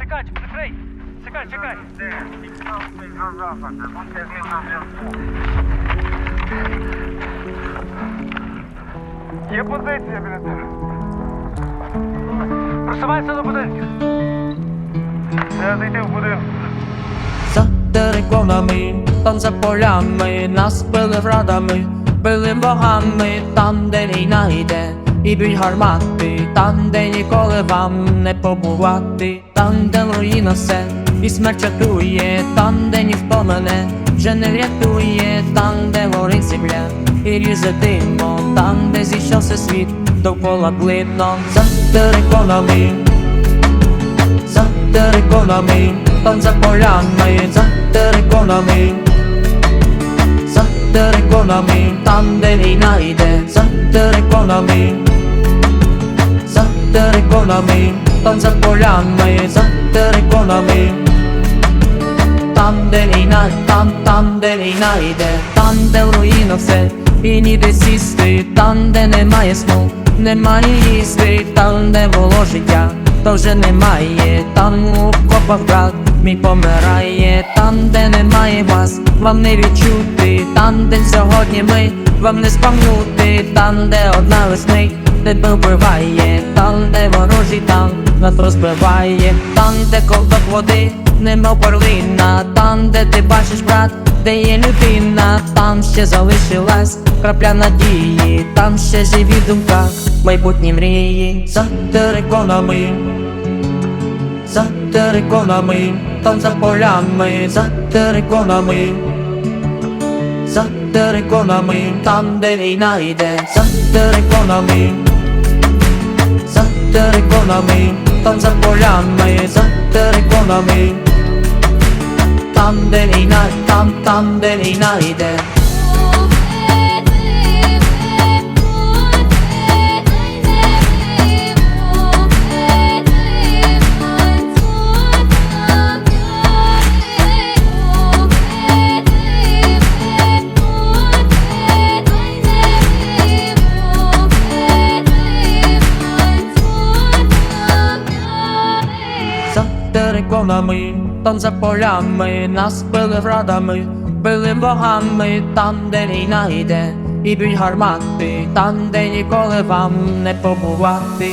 Чекай, прикрий! Чекай, чекай! Є позиція біля тебе. Просувайся до будинків. Треба зайти в будинок. Териконами, там за полями, нас били врадами, били богами, там, де війна йде, і б'ють гармати, там, де ніколи вам не побувати, там, де руїна все, і смерть чатує, там, де ніхто мене вже не врятує, там, де горить земля, і різе димо, там, де зійшовся світ, довкола блидно, за териконами за териконами, там за полями, за териконами, за териконами, там де війна йде, за териконами, за териконами, там за полями, за териконами, там де війна, там, там, де війна йде, там, де в руїнах все, і ніде сісти, там, де немає сну, немає їсти, там, де було життя, то вже немає, там у копах брат мій помирає, там, де немає вас, вам не відчути, там, де сьогодні ми, вам не спам'нути, там, де одна весни, тебе вбиває, там, де ворожий танк нас розбиває, там, де ковток води, немов перлина, там, де ти бачиш брат, де є людина, там ще залишилась крапля надії, там ще живі думка, майбутні мрії, за териконами, за териконами, там за полями, за териконами, за териконами, там де війна йде, за териконами, териконами, там за полями, за териконами, там териконами, там полями, нас били врадами, били богами, там, де війна йде, і б'ють гармати, там, де ніколи вам не побувати.